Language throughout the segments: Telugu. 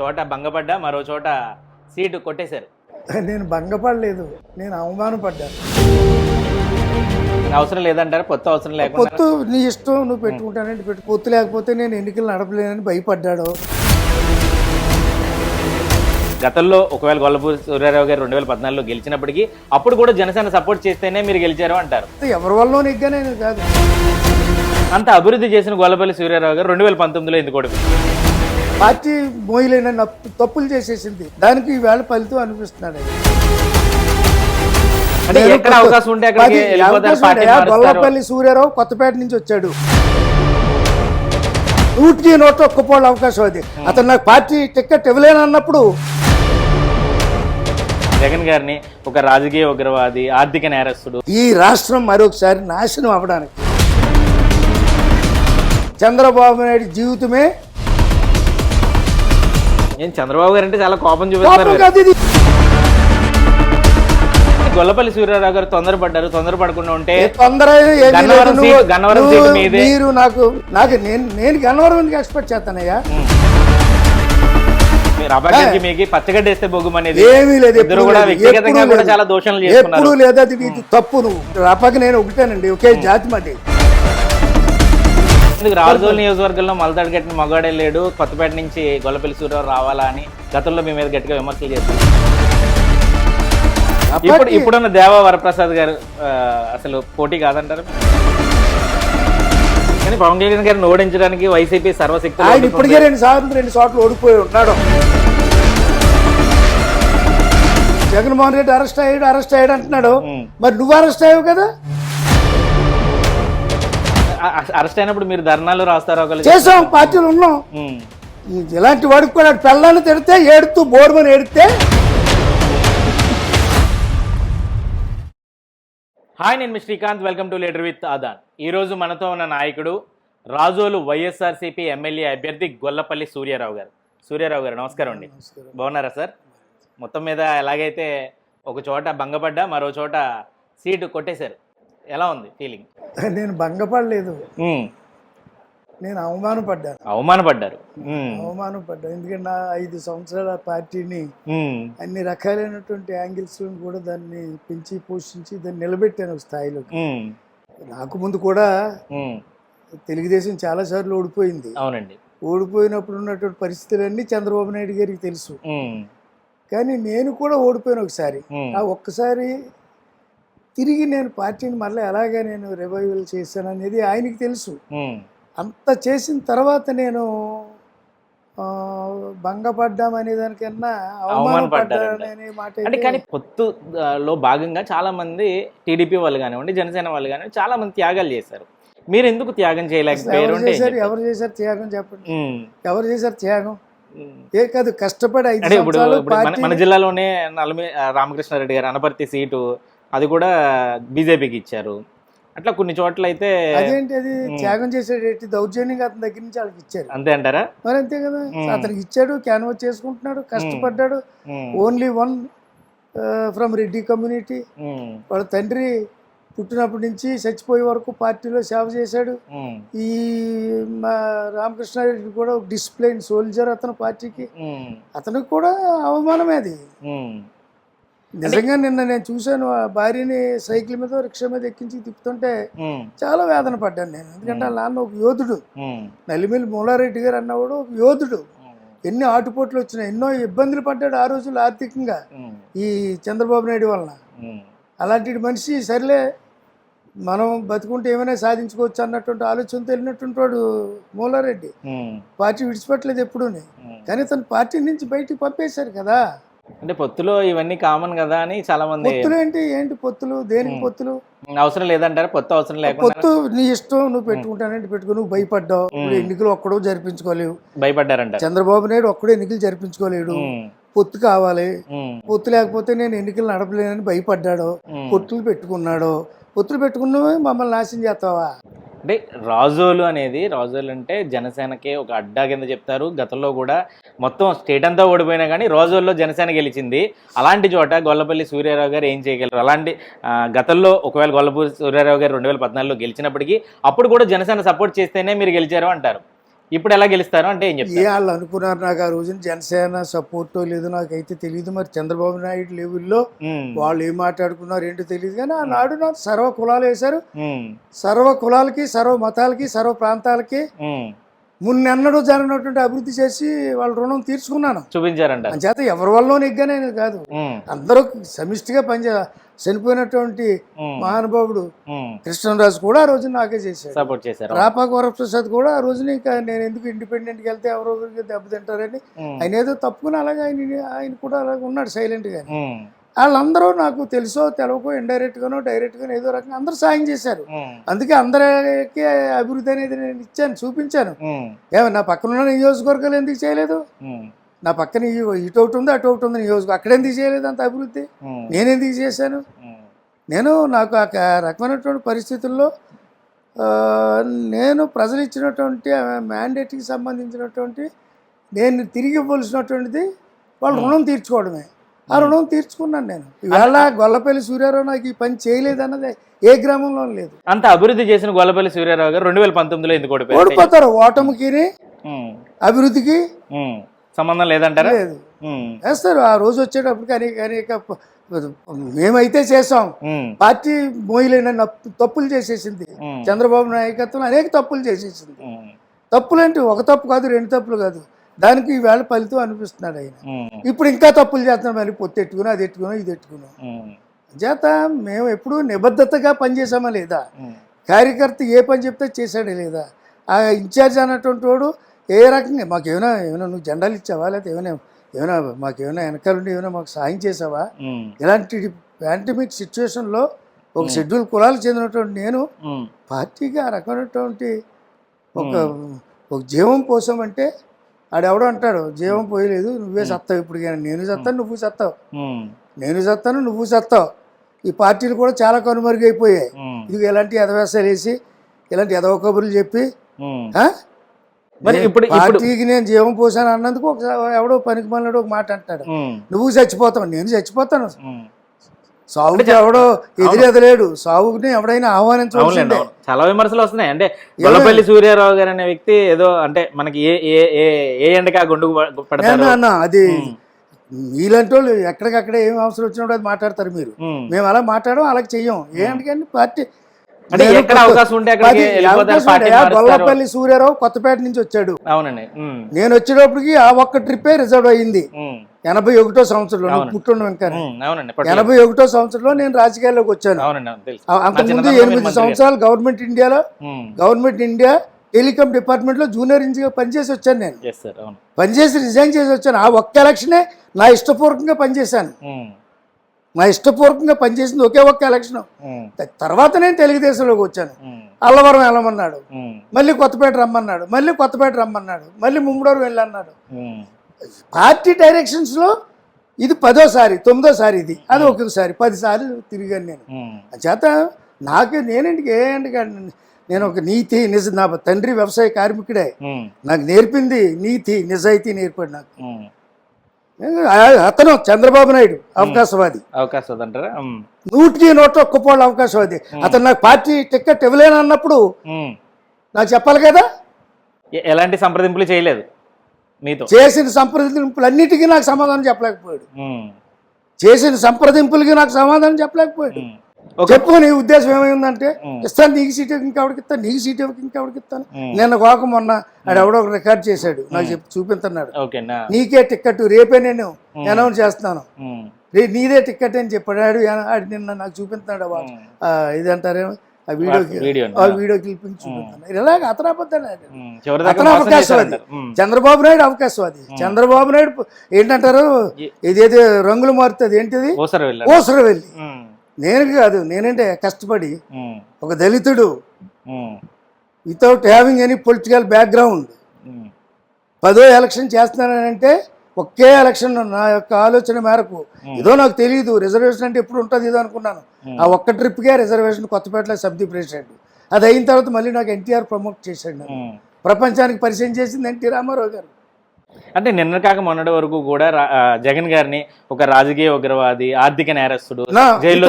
చోట భంగపడ్డా మరో చోట సీటు కొట్టేశారు. నేను భంగపడలేదు నేను అవమానపడ్డాను అవసరం లేదంటారు? కొత్త అవసరం లేకుండా పొత్తు నీ ఇష్టం నువ్వు పెట్టుకుంటానంటే పెట్టు. పొత్తు లేకపోతే నేను ఎన్నికలు నడపలేనని భయపడ్డాడు. గతంలో ఒకవేళ గొల్లపూరి సూర్యారావు గారు రెండు వేల పద్నాలుగులో గెలిచినప్పటికీ అప్పుడు కూడా జనసేన సపోర్ట్ చేస్తేనే మీరు గెలిచారు అంటారు. ఎవరి వల్ల నెగ్గానే కాదు. అంత అభివృద్ధి చేసిన గొల్లపల్లి సూర్యారావు గారు రెండు వేల పంతొమ్మిదిలో ఎందుకు పార్టీ మోయలేని తప్పులు చేసేసింది. దానికి ఈవేళ ఫలితం అనిపిస్తున్నాడు. గొల్లపల్లి సూర్యారావు కొత్తపేట నుంచి వచ్చాడు. నూటికి నూట ఒక్కపోళ్ళ అవకాశం అది. అతను నాకు పార్టీ టికెట్ ఇవ్వలేను అన్నప్పుడు జగన్ గారిని ఒక రాజకీయ ఉగ్రవాది ఆర్థిక నేరస్తుడు. ఈ రాష్ట్రం మరొకసారి నాశనం అవ్వడానికి. చంద్రబాబు నాయుడు జీవితమే ఏం చంద్రబాబు గారు అంటే చాలా కోపం చూపిస్తున్నారు. గొల్లపల్లి సూర్యారావు గారు తొందరపడ్డారు తొందరపడకుండా ఉంటే. గన్నవరం సీటు- మీదే. మీరు నాకు నాకు నేను నేను గన్నవరం ఎక్స్పెక్ట్ చేస్తానయ్యా? మీరు మీకు పచ్చగడ్డ వేస్తే అనేది ఏమీ లేదు ఇద్దరు కూడా. వ్యక్తిగతంగా. చాలా దోషణలు ఎప్పుడు లేదు. తప్పు నువ్వు. రాపక నేను ఒకటేనండి ఒకే జాతి మాది. రాజోల్ నియోజకవర్గంలో మలతాడు కట్టిన మగాడే లేడు. కొత్తపేట నుంచి గొల్లపల్లి సూర్యారావు రావాలా అని గతంలో మీ మీద గట్టిగా విమర్శలు చేస్తారు ఇప్పుడు ఇప్పుడున్న దేవా వరప్రసాద్ గారు అసలు పోటీ కాదంటారు? కానీ పవన్ కళ్యాణ్ గారిని ఓడించడానికి వైసీపీ సర్వశక్తి ఆయన ఇప్పటికే రెండు సార్లు రెండు చోట్ల ఓడిపోయి ఉన్నాడు. జగన్మోహన్ రెడ్డి అరెస్ట్ అయ్యాడు అరెస్ట్ అయ్యాడు అంటున్నాడు. మరి నువ్వు అరెస్ట్ అయ్యావు కదా? అరెస్ట్ అయినప్పుడు మీరు ధర్నాలు రాస్తారు ఒకళ్ళు చేసాం పార్టీలు ఉన్నాం. ఇలాంటి వాడికి కూడా పెళ్ళాన్ని తిడితే ఏడుతూ బోర్మని ఏడితే. హాయ్ నేను మీ Srikanth. Welcome to leader with Aadan. ఈ రోజు మనతో ఉన్న నాయకుడు రాజోలు వైఎస్ఆర్సీపీ ఎమ్మెల్యే అభ్యర్థి గొల్లపల్లి సూర్యారావు గారు. సూర్యారావు గారు నమస్కారం అండి. బాగున్నారా సార్? మొత్తం మీద ఎలాగైతే ఒక చోట భంగపడ్డా మరో చోట సీటు కొట్టేశారు. ఎలా ఉంది ఫీలింగ్ నేను భంగపడలేదు నేను అవమానపడ్డాను అవమానపడ్డారు. అవమానపడ్డాను ఎందుకంటే నా ఐదు సంవత్సరాల పార్టీని. అన్ని రకాలైనటువంటి యాంగిల్స్ కూడా దాన్ని పెంచి పోషించి దాన్ని నిలబెట్టాను ఒక స్థాయిలో. నాకు ముందు కూడా. తెలుగుదేశం చాలాసార్లు ఓడిపోయింది అవునండి ఓడిపోయినప్పుడు ఉన్నటువంటి పరిస్థితులన్నీ చంద్రబాబు నాయుడు గారికి తెలుసు. కానీ నేను కూడా ఓడిపోయాను ఒకసారి. ఆ ఒక్కసారి తిరిగి నేను పార్టీని మళ్ళీ ఎలాగా నేను రివైవల్ చేశాను అనేది ఆయనకి తెలుసు. అంత చేసిన తర్వాత నేను భంగపడ్డాం అనే దానికన్నా. అవమానపడ్డాననే మాట అంటే కానీ భాగంగా చాలా మంది టీడీపీ వాళ్ళు కానివ్వండి జనసేన వాళ్ళు కానివ్వండి చాలా మంది త్యాగాలు చేశారు మీరు ఎందుకు త్యాగం చేయలేకపోయారు ఎవరు చేశారు చెప్తారు? ఎవరు చేశారు త్యాగం చెప్పండి. ఎవరు చేశారు త్యాగం. ఏ కాదు కష్టపడి ఇప్పుడు మన- పార్టీ మన జిల్లాలోనే నలమి రామకృష్ణారెడ్డి గారు అనపర్తి సీటు అది కూడా బీజేపీకి ఇచ్చారు. అట్లా కొన్ని చోట్ల అయితే అదేంటి అది త్యాగం చేసేటి దౌర్జన్యంగా అతని దగ్గర నుంచి వాళ్ళకి ఇచ్చారు. అంతే అంటారా? మరి అంతే కదా. అతనికి ఇచ్చాడు క్యాన్వాస్ చేసుకుంటున్నాడు కష్టపడ్డాడు. Only one from Reddy community. వాళ్ళ తండ్రి పుట్టినప్పటి నుంచి చచ్చిపోయే వరకు పార్టీలో సేవ చేశాడు. ఈ మా రామకృష్ణారెడ్డి కూడా ఒక డిసిప్లైన్ సోల్జర్ అతను పార్టీకి. అతనికి కూడా అవమానమే అది. నిజంగా నిన్న నేను చూశాను ఆ భార్యని సైకిల్ మీద రిక్షా మీద ఎక్కించి తిప్పుతుంటే. చాలా వేదన పడ్డాను నేను ఎందుకంటే వాళ్ళ నాన్న ఒక యోధుడు ఉమ్. నలిమిల్లి మూలారెడ్డి గారు అన్నవాడు ఒక యోధుడు. ఎన్ని ఆటుపోట్లు వచ్చినాయి ఎన్నో ఇబ్బందులు పడ్డాడు ఆ రోజుల్లో ఆర్థికంగా. ఈ చంద్రబాబు నాయుడు వలన. అలాంటి మనిషి సర్లే మనం బతుకుంటే ఏమైనా సాధించుకోవచ్చు అన్నటువంటి ఆలోచనతో వెళ్ళినటువంటి వాడు మూలారెడ్డి. పార్టీ విడిచిపెట్టలేదు ఎప్పుడూని. కానీ తన పార్టీ నుంచి బయటికి పంపేశారు కదా అంటే పొత్తులో ఇవన్నీ కామన్ కదా అని చాలా మంది పొత్తులు ఏంటి? ఏంటి పొత్తులు? దేనికి పొత్తులు? అవసరం లేదంటారు పొత్తు అవసరం లేకుండా పొత్తు నీ ఇష్టం నువ్వు పెట్టుకుంటానంటే పెట్టుకో నువ్వు భయపడ్డావు. ఎన్నికలు ఒక్కడో జరిపించుకోలేవు. భయపడ్డారంట చంద్రబాబు నాయుడు ఒక్కడో ఎన్నికలు జరిపించుకోలేడు. పొత్తు కావాలి. పొత్తు లేకపోతే నేను ఎన్నికలు నడపలేనని భయపడ్డాడు. పొత్తులు పెట్టుకున్నాడు. పొత్తులు పెట్టుకున్నవే మమ్మల్ని నాశనం చేస్తావా? అంటే రాజోలు అనేది రాజోలు అంటే జనసేనకే ఒక అడ్డా కింద చెప్తారు. గతంలో కూడా మొత్తం స్టేట్ అంతా ఓడిపోయినా కానీ రాజోల్లో జనసేన గెలిచింది. అలాంటి చోట గొల్లపల్లి సూర్యారావు గారు ఏం చేయగలరు? అలాంటి గతంలో ఒకవేళ గొల్లపూరి సూర్యారావు గారు రెండు వేల పద్నాలుగులో గెలిచినప్పటికీ అప్పుడు కూడా జనసేన సపోర్ట్ చేస్తేనే మీరు గెలిచారు అంటారు. ఇప్పుడు ఎలా గెలుస్తారు అంటే ఏం చెప్తారు? వాళ్ళు అనుకున్నారు నాకు ఆ రోజున జనసేన సపోర్ట్ లేదు నాకైతే తెలియదు మరి చంద్రబాబు నాయుడు లెవెల్లో వాళ్ళు ఏం మాట్లాడుకున్నారు ఏంటో తెలియదు కానీ ఆనాడు నాకు సర్వ కులాలు వేశారు. సర్వ కులాలకి సర్వ మతాలకి సర్వ ప్రాంతాలకి. మున్నెన్నడూ జరగనటువంటి అభివృద్ధి చేసి వాళ్ళ రుణం తీర్చుకున్నాను. చూపించారంట. అంచేత ఎవరి వల్ల నెగ్గానే కాదు. ఉమ్, అందరూ సమిష్టిగా పనిచే చనిపోయినటువంటి మహానుభావుడు. కృష్ణరాజు కూడా ఆ రోజు నాకే చేశాడు. సపోర్ట్ చేశారు. రాపాక వరప్రసాద్ కూడా ఆ రోజున ఇంకా నేను ఎందుకు ఇండిపెండెంట్కి వెళ్తే ఎవరో దెబ్బతింటారని ఆయన ఏదో తప్పుకుని అలాగే ఆయన ఆయన కూడా అలాగే ఉన్నాడు సైలెంట్గా ఉమ్, వాళ్ళందరూ నాకు తెలుసో తెలవకో ఇండైరెక్ట్గానో డైరెక్ట్గానో ఏదో రకంగా అందరూ సాయం చేశారు. అందుకే అందరికీ అభివృద్ధి అనేది నేను ఇచ్చాను చూపించాను. ఉమ్, ఏమో నా పక్కన ఉన్న నియోజకవర్గాలు ఎందుకు చేయలేదు? నా పక్కన ఇటు ఒకటి ఉంది అటు ఒకటి ఉంది నియోజకవర్గం అక్కడ ఎందుకు చేయలేదు అంత అభివృద్ధి? ఉమ్, నేను ఎందుకు చేశాను? నేను నాకు ఆ రకమైనటువంటి పరిస్థితుల్లో నేను ప్రజలు ఇచ్చినటువంటి మ్యాండేట్కి సంబంధించినటువంటి నేను తిరిగి ఇవ్వాల్సినటువంటిది వాళ్ళ రుణం తీర్చుకోవడమే. ఆ రుణం తీర్చుకున్నాను నేను. ఇవాళ గొల్లపల్లి సూర్యారావు నాకు ఈ పని చేయలేదన్నది ఏ గ్రామంలో లేదు. అంత అభివృద్ధి చేసిన గొల్లపల్లి సూర్యారావు గారు రెండు వేల పంతొమ్మిదిలో ఎందుకు ఓడిపోతారు ఓటమికి అభివృద్ధికి. సంబంధం లేదంటారా? లేదు. వేస్తారు. ఆ రోజు వచ్చేటప్పటికి అనేక అనేక మేమైతే చేసాం పార్టీ మోయలేని తప్పులు చేసేసింది. చంద్రబాబు నాయకత్వం అనేక తప్పులు చేసేసింది. ఉమ్, తప్పులేంటి ఒక తప్పు కాదు రెండు తప్పులు కాదు. దానికి ఈవేళ ఫలితం అనిపిస్తున్నాడు ఆయన. ఇప్పుడు ఇంకా తప్పులు చేస్తున్నాం. మళ్ళీ పొత్తు ఎట్టుకుని అది ఎట్టుకుని ఇది ఎట్టుకున్నాం చేత మేము ఎప్పుడూ నిబద్ధతగా పనిచేసామా లేదా? కార్యకర్త ఏ పని చెప్తే చేశాడే లేదా? ఆ ఇన్ఛార్జ్ అన్నటువంటి వాడు ఏ రకంగా? మాకు ఏమైనా ఏమైనా నువ్వు జెండాలు ఇచ్చావా? లేకపోతే ఏమైనా ఏమైనా మాకు ఏమైనా వెనకాలండి ఏమైనా మాకు సాయం చేసావా? ఇలాంటి పాండమిక్ సిచ్యువేషన్లో ఒక షెడ్యూల్ కులాలకు చెందినటువంటి నేను పార్టీకి ఆ రకమైనటువంటి ఒక ఒక జీవం కోసం అంటే ఆడెవడో అంటాడు జీవం పోయలేదు నువ్వే సత్తావు ఇప్పుడు కానీ నేను సత్తాను నువ్వు సత్తావు. నేను సత్తాను నువ్వు సత్తావు. ఈ పార్టీలు కూడా చాలా కనుమరుగైపోయాయి. ఇది ఎలాంటి ఎదవేసాలు వేసి ఇలాంటి ఎదవ కబుర్లు చెప్పి? మరి ఇప్పుడు పార్టీకి నేను జీవం పోసాను అన్నందుకు ఒక ఎవడో పనికి మళ్ళీ ఒక మాట అంటాడు. నువ్వు చచ్చిపోతావు నేను చచ్చిపోతాను. సావుకి ఎవడో ఎదురెదలేడు సావుని ఎవడైనా అవును. చాలా విమర్శలు వస్తున్నాయి. అంటే గొల్లపల్లి సూర్యారావు గారు అనే వ్యక్తి ఏదో అంటే మనకి ఏ ఏ ఏ ఏ ఎండకా గుండుకు పడతారు. నేను అన్న అది మీలాంటి వాళ్ళు ఎక్కడికక్కడ ఏం అవసరం వచ్చినప్పుడు అది మాట్లాడతారు మీరు. మేము అలా మాట్లాడడం అలా చెయ్యం. పార్టీ అంటే పార్టీ గొల్లపల్లి సూర్యారావు కొత్తపేట నుంచి వచ్చాడు. అవునండి. నేను వచ్చేటప్పటికి ఆ ఒక్క ట్రిప్పే రిజర్వ్ అయ్యింది. ఎనభై ఒకటో సంవత్సరంలో అవును. పుట్టుండం ఇంకా ఉమ్, అవునండి. పట్టు. ఎనభై ఒకటో సంవత్సరంలో నేను రాజకీయాల్లోకి వచ్చాను. అంతకుముందు ఎనిమిది సంవత్సరాలు గవర్నమెంట్ ఇండియాలో గవర్నమెంట్ ఇండియా టెలికాం డిపార్ట్మెంట్లో జూనియర్ ఇంజనీర్ పనిచేసి వచ్చాను నేను. పనిచేసి రిజైన్ చేసి వచ్చాను. ఆ ఒక్క ఎలక్షనే నా ఇష్టపూర్వకంగా పనిచేశాను. నా ఇష్టపూర్వకంగా పనిచేసింది ఒకే ఒక్క ఎలక్షన్. తర్వాత నేను తెలుగుదేశంలోకి వచ్చాను. అల్లవరం వెళ్ళమన్నాడు. మళ్ళీ కొత్తపేట రమ్మన్నాడు. మళ్ళీ కొత్తపేట రమ్మన్నాడు. మళ్ళీ ముమ్మడోరు వెళ్ళన్నాడు. పార్టీ డైరెక్షన్స్లో ఇది పదోసారి తొమ్మిదోసారి ఇది. అది ఒక్కొక్కసారి పదిసార్లు తిరిగాను నేను. చేత నాకు నేనేంటికి ఏ ఏంటికి నేను ఒక నీతి నిజ నా తండ్రి వ్యవసాయ కార్మికుడే. నాకు నేర్పింది నీతి నిజాయితీ నేర్పాడు నాకు. అతను చంద్రబాబు నాయుడు అవకాశవాది. అవకాశం ఉందంటారా ఉమ్, నూటికి నూట ఒక్క పోళ్ళ అవకాశవాది అతను నాకు పార్టీ టికెట్ ఇవ్వలేను అన్నప్పుడు. నాకు చెప్పాలి కదా? ఎలాంటి సంప్రదింపులు చేయలేదు మీతో చేసిన సంప్రదింపులన్నిటికీ నాకు సమాధానం చెప్పలేకపోయాడు. చేసిన సంప్రదింపులకి నాకు సమాధానం చెప్పలేకపోయాడు. చెప్పు నీ ఉద్దేశం ఏమైందంటే. ఇస్తాను నీకు సీట్ ఇంకెవడికి ఇస్తాను నీకు సీట్ ఇంకెవడికి ఇస్తాను. నిన్న కాక మొన్న ఆడు ఎవడో ఒక రికార్డ్ చేశాడు నాకు చెప్పి చూపించున్నాడు. నీకే టికెట్ రేపే నేను అనౌన్స్ చేస్తున్నాను ఉమ్, రే నీదే టికెట్ అని చెప్పాడు ఆడు నిన్న నాకు వా- ఉమ్, ఆ, ఇది అంటారేమో ఆ వీడియో ఆ వీడియో క్లిప్పింగ్ ఇలాగ అతను అవకాశవాది. ఉమ్, చంద్రబాబు నాయుడు అవకాశవాది చంద్రబాబు నాయుడు ఏంటంటారు? ఇదేదో రంగులు మారుతుంది ఏంటిది? ఓసారి నేను కాదు నేనంటే కష్టపడి ఒక దళితుడు. Without having any political background పదో ఎలక్షన్ చేస్తున్నానంటే ఒకే ఎలక్షన్ నా యొక్క ఆలోచన మేరకు. ఏదో నాకు తెలియదు రిజర్వేషన్ అంటే ఎప్పుడు ఉంటుంది ఇదో అనుకున్నాను. ఆ ఒక్క ట్రిప్కే రిజర్వేషన్ కొత్తపేటలో సబ్ది ప్రెసిడెంట్ అది అయిన తర్వాత మళ్ళీ నాకు ఎన్టీఆర్ ప్రమోట్ చేశాడు. ప్రపంచానికి పరిచయం చేసింది ఎన్టీ రామారావు గారు. అంటే నిన్న కాక మొన్నటి వరకు కూడా జగన్ గారిని ఒక రాజకీయ ఉగ్రవాది ఆర్థిక నేరస్తుడు జైల్లో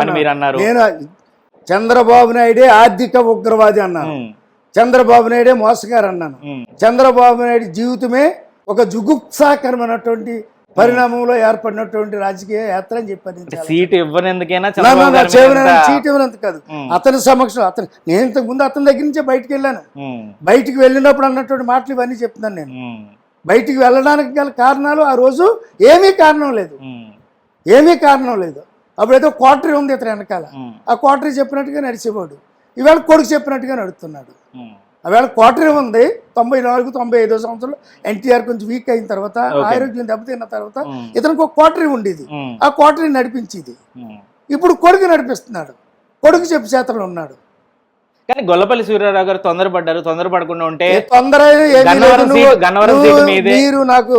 అని. మీరు అన్నారు. నేను చంద్రబాబు నాయుడే ఆర్థిక ఉగ్రవాది అన్నాను. చంద్రబాబు నాయుడే మోసగారు అన్నాను. చంద్రబాబు నాయుడు జీవితమే ఒక జుగుప్సాకరమైనటువంటి పరిణామంలో ఏర్పడినటువంటి రాజకీయ యాత్ర అని చాలా. సీట్ ఇవ్వనందుకేనా సీట్ ఇవ్వనంత కాదు. అతని సమక్షం అతను నేను ఇంతకు ముందు అతని దగ్గర నుంచే బయటికి వెళ్ళాను. బయటికి వెళ్ళినప్పుడు అన్నటువంటి మాటలు ఇవన్నీ చెప్తున్నాను నేను. బయటికి వెళ్ళడానికి గల కారణాలు ఆ రోజు ఏమీ కారణం లేదు. ఏమీ కారణం లేదు. అప్పుడైతే క్వార్టరీ ఉంది ఇతను వెనకాల. ఆ క్వార్టరీ చెప్పినట్టుగా నడిచేవాడు. ఇవాళ కొడుకు చెప్పినట్టుగా నడుస్తున్నాడు. ఉమ్, ఆవేళ క్వార్టరీ ఉంది తొంభై నాలుగు తొంభై ఐదో సంవత్సరంలో ఎన్టీఆర్ కొంచెం వీక్ అయిన తర్వాత. ఆరోగ్యం దెబ్బతిన్న తర్వాత ఉమ్, ఇతనికి ఒక క్వార్టరీ ఉండేది. ఉమ్, ఆ క్వార్టరీ నడిపించేది. ఉమ్. ఇప్పుడు కొడుకు నడిపిస్తున్నాడు. కొడుకు చెప్పు చేతలో ఉన్నాడు. కానీ గొల్లపల్లి సూర్యారావు గారు తొందరపడ్డారు. తొందరపడకుండా ఉంటే తొందర. మీరు నాకు.